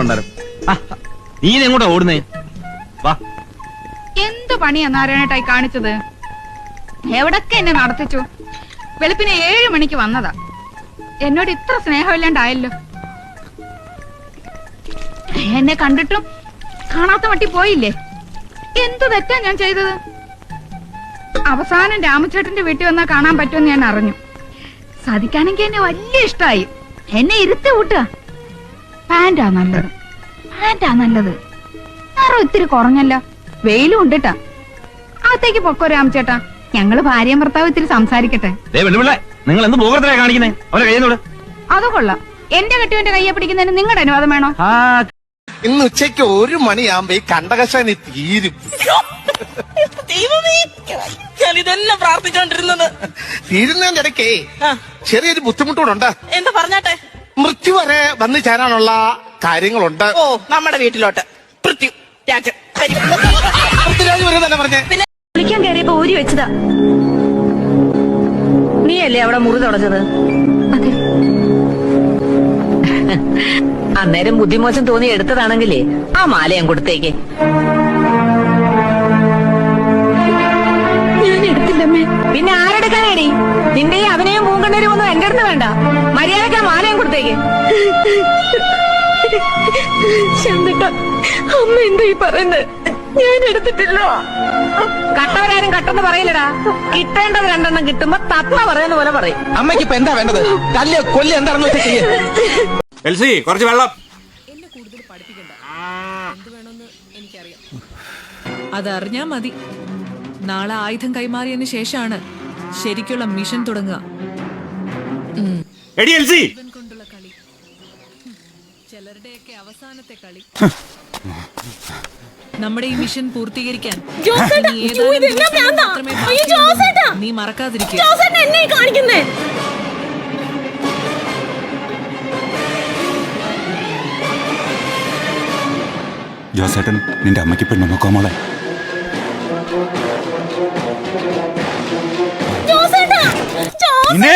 പണ്ടാരം നീ എങ്ങോട്ടാ ഓടുന്നേ? വാ. എന്ത് പണിയാ നാരായണേട്ടായി കാണിച്ചത്? എവിടൊക്കെ എന്നെ നടത്തിച്ചു? വെളുപ്പിന് ഏഴു മണിക്ക് വന്നതാ. എന്നോട് ഇത്ര സ്നേഹമില്ലാണ്ടായല്ലോ. എന്നെ കണ്ടിട്ടും കാണാത്ത വട്ടി പോയില്ലേ? എന്ത് തെറ്റാ ഞാൻ ചെയ്തത്? അവസാനം രാമചേട്ടന്റെ വീട്ടിൽ വന്നാ കാണാൻ പറ്റുമെന്ന് ഞാൻ അറിഞ്ഞു. സാധിക്കാനെങ്കിൽ എന്നെ വലിയ ഇഷ്ടമായി എന്നെ ഇരുത്തി കൂട്ടുക പാന്റാ നല്ലത്. പാന്റാ നല്ലത്. നിറം ഇത്തിരി കുറഞ്ഞല്ലോ. വെയിലും ഉണ്ടിട്ടാ. അകത്തേക്ക് പൊക്കോ രാമചേട്ടാ. ഞങ്ങൾ ഭാര്യയും ഭർത്താവ് ഇത്തിരി സംസാരിക്കട്ടെ. നിങ്ങൾ എന്ത് കാണിക്കുന്നേ? അവരെ കയ്യുന്നോട് അത് കൊള്ളാം. എന്റെ കെട്ടുവിന്റെ കയ്യെ പിടിക്കുന്നതിന് നിങ്ങളുടെ അനുവാദം വേണോ? ആ ഇന്ന് ഉച്ചയ്ക്ക് ഒരു മണിയാകുമ്പോ ഈ കണ്ടകശാനി തീരും. ഇതെല്ലാം പ്രാർത്ഥിച്ചോണ്ടിരുന്നത്. തീരുന്നതിന്റെ ഇടയ്ക്കേ ചെറിയൊരു ബുദ്ധിമുട്ടുകളുണ്ട് എന്താ പറഞ്ഞാട്ടെ? മൃത്യു വരെ വന്നു ചേരാനുള്ള കാര്യങ്ങളുണ്ട്. ഓ നമ്മുടെ വീട്ടിലോട്ട്. പൃഥ്വി രാജ വരും. പൃഥ്വിരാജ് വരും തന്നെ പറഞ്ഞേ. വിളിക്കാൻ കയറിയപ്പോ ഊരി വെച്ചതാ. നീയല്ലേ അവിടെ മുറി തുടച്ചത്? അന്നേരം ബുദ്ധിമോശം തോന്നി എടുത്തതാണെങ്കിലേ ആ മാല ഞാൻ കൊടുത്തേക്ക്. ഞാൻ എടുത്തില്ലമ്മേ. പിന്നെ ആരെടുക്കാനേടി നിന്റെ ഈ ഒന്നും എന്റെ അടുത്ത് വേണ്ട. മര്യാദയ്ക്ക് ആ മാല ഞാൻ കൊടുത്തേക്ക്. ചെന്നിട്ട അമ്മ എന്താ ഈ പറയുന്നത് ഞാൻ എടുത്തിട്ടില്ല. കട്ടവരാരും കട്ടെന്ന് പറയില്ലടാ. കിട്ടേണ്ടത് രണ്ടെണ്ണം കിട്ടുമ്പോ തത്ത പറയുന്ന പോലെ പറയും. അമ്മയ്ക്ക് ഇപ്പൊ എന്താ വേണ്ടത്? തല്ലിയ കൊല്ലി എന്താണെന്ന് വെച്ചാൽ ചെയ്യേ. എൽസി കുറച്ച് വെള്ളം. അതറിഞ്ഞാ മതി. നാളെ ആയുധം കൈമാറിയതിനു ശേഷമാണ് ശരിക്കുള്ള മിഷൻ തുടങ്ങുക. എടി എൽസി. ചിലരുടെയൊക്കെ അവസാനത്തെ കളി. നമ്മുടെ ഈ മിഷൻ പൂർത്തീകരിക്കാൻ ഇനി ഏതാനും ദിവസങ്ങൾ മാത്രമേ ബാക്കിയുള്ളൂ. നീ മറക്കാതിരിക്കുക. ജോസേട്ടൻ നിന്റെ അമ്മയ്ക്ക് പെണ്ണു നോക്കോ മോളെ. ജോസേട്ടാ! ജോസേ